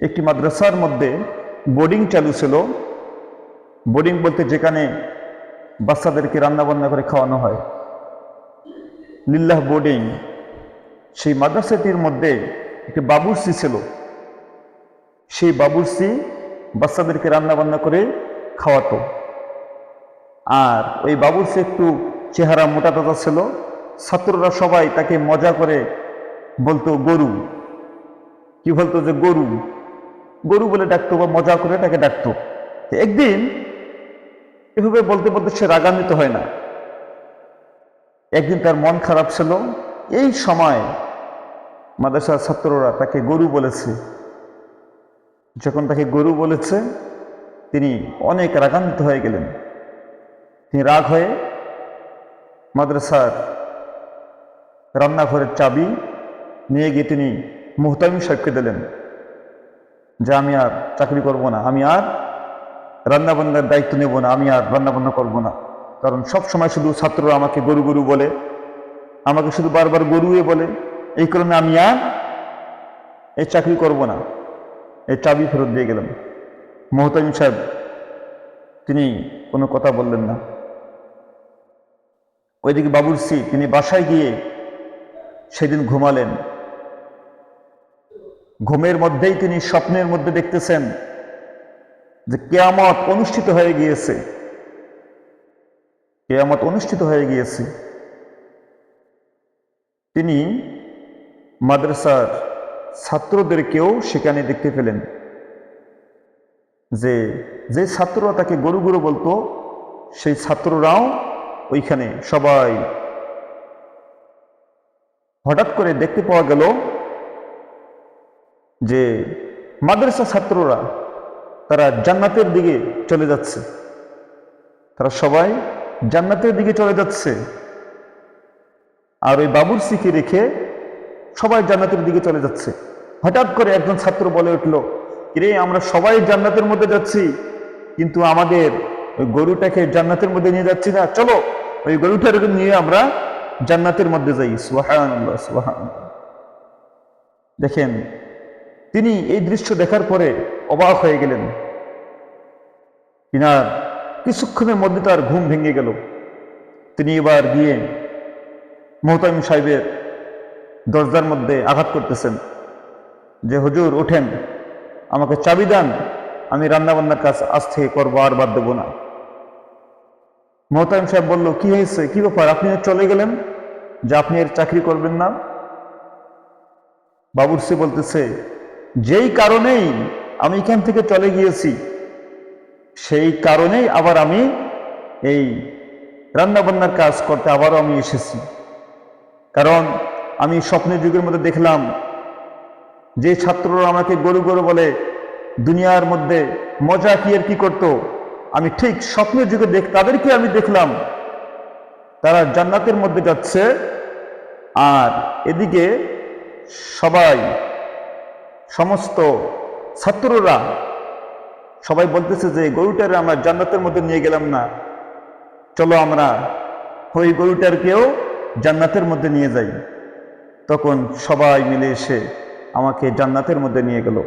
একটি মাদ্রাসার মধ্যে বোর্ডিং চালু ছিল। বোর্ডিং বলতে যেখানে বাচ্চাদেরকে রান্নাবান্না করে খাওয়ানো হয়। লিল্লাহ বোর্ডিং সেই মাদ্রাসাটির মধ্যে একটি বাবুর্চি ছিল। সেই বাবুর্চি বাচ্চাদেরকে রান্নাবান্না করে খাওয়াতো। আর ওই বাবুর্চি একটু চেহারা মোটা ছিল। ছাত্ররা সবাই তাকে মজা করে বলতো, গরু। কি বলতো যে, গরু। গরু বলে ডাকতো বা মজা করে তাকে ডাকতো। একদিন এভাবে বলতে বলতে সে রাগান্বিত হয় না। একদিন তার মন খারাপ ছিল। এই সময় মাদ্রাসার ছাত্ররা তাকে গরু বলেছে। যখন তাকে গরু বলেছে, তিনি অনেক রাগান্বিত হয়ে গেলেন। তিনি রাগ হয়ে মাদ্রাসার রান্নাঘরের চাবি নিয়ে গিয়ে তিনি মুহতামিম সাহেবকে দিলেন। যে আমি আর চাকরি করব না, আমি আর রান্নাবান্নার দায়িত্ব নেব না, আমি আর রান্নাবান্না করব না। কারণ সব সময় শুধু ছাত্ররা আমাকে গরু গরু বলে, আমাকে শুধু বারবার গরুয়ে বলে। এই কারণে আমি আর এই চাকরি করব না। এই চাবি ফেরত দিয়ে গেলাম। মোহতামিম সাহেব, তিনি কোনো কথা বললেন না। ওইদিকে বাবুরসি তিনি বাসায় গিয়ে সেদিন ঘুমালেন। ঘুমের মধ্যেই তিনি স্বপ্নের মধ্যে দেখতেছেন যে কেয়ামত অনুষ্ঠিত হয়ে গিয়েছে। কেয়ামত অনুষ্ঠিত হয়ে গিয়েছে। তিনি মাদ্রাসার ছাত্রদেরকেও সেখানে দেখতে পেলেন যে যে ছাত্ররা তাকে গরু গরু বলতো, সেই ছাত্ররাও ওইখানে সবাই হঠাৎ করে দেখতে পাওয়া গেল যে মাদ্রাসা ছাত্ররা তারা জান্নাতের দিকে চলে যাচ্ছে। তারা সবাই জান্নাতের দিকে চলে যাচ্ছে। আর ওই বাবুর সিকে রেখে সবাই জান্নাতের দিকে চলে যাচ্ছে। হঠাৎ করে একজন ছাত্র বলে উঠল, কিরে, আমরা সবাই জান্নাতের মধ্যে যাচ্ছি, কিন্তু আমাদের ওই গরুটাকে জান্নাতের মধ্যে নিয়ে যাচ্ছি না। চলো, ওই গরুটাকে নিয়ে আমরা জান্নাতের মধ্যে যাই। সুহান সুহান দেখেন তিনি এই দৃশ্য দেখার পরে অবাক হয়ে গেলেন। কিনার কিছুক্ষণের মধ্যে তার ঘুম ভেঙে গেল। তিনি এবার গিয়ে মোহতামিম সাহেবের দরজার মধ্যে আঘাত করতেছেন। যে, হুজুর, ওঠেন। আমাকে চাবি দেন। আমি রান্নাবান্নার কাজ আজ থেকে করব, আর বাদ দেবো না। মোহতামিম সাহেব বলল, কি হয়েছে? কি ব্যাপার? আপনি চলে গেলেন? যে, আপনি এর চাকরি করবেন না? বাবুরসি বলতেছে যেই কারণেই আমি এখান থেকে চলে গিয়েছি, সেই কারণেই আবার আমি এই রান্নাবান্নার কাজ করতে আবারও আমি এসেছি। কারণ আমি স্বপ্নের যুগের মধ্যে দেখলাম যে ছাত্ররা আমাকে গরু গরু বলে, দুনিয়ার মধ্যে মজা কি আর কি করত? আমি ঠিক স্বপ্নের যুগে দেখ, তাদেরকে আমি দেখলাম। তারা জান্নাতের মধ্যে যাচ্ছে, আর এদিকে সবাই সমস্ত ছাত্ররা সবাই বলতেছে যে গরুটারে আমরা জান্নাতের মধ্যে নিয়ে গেলাম না। চলো আমরা ওই গরুটারকেও জান্নাতের মধ্যে নিয়ে যাই। তখন সবাই মিলে এসে আমাকে জান্নাতের মধ্যে নিয়ে গেল।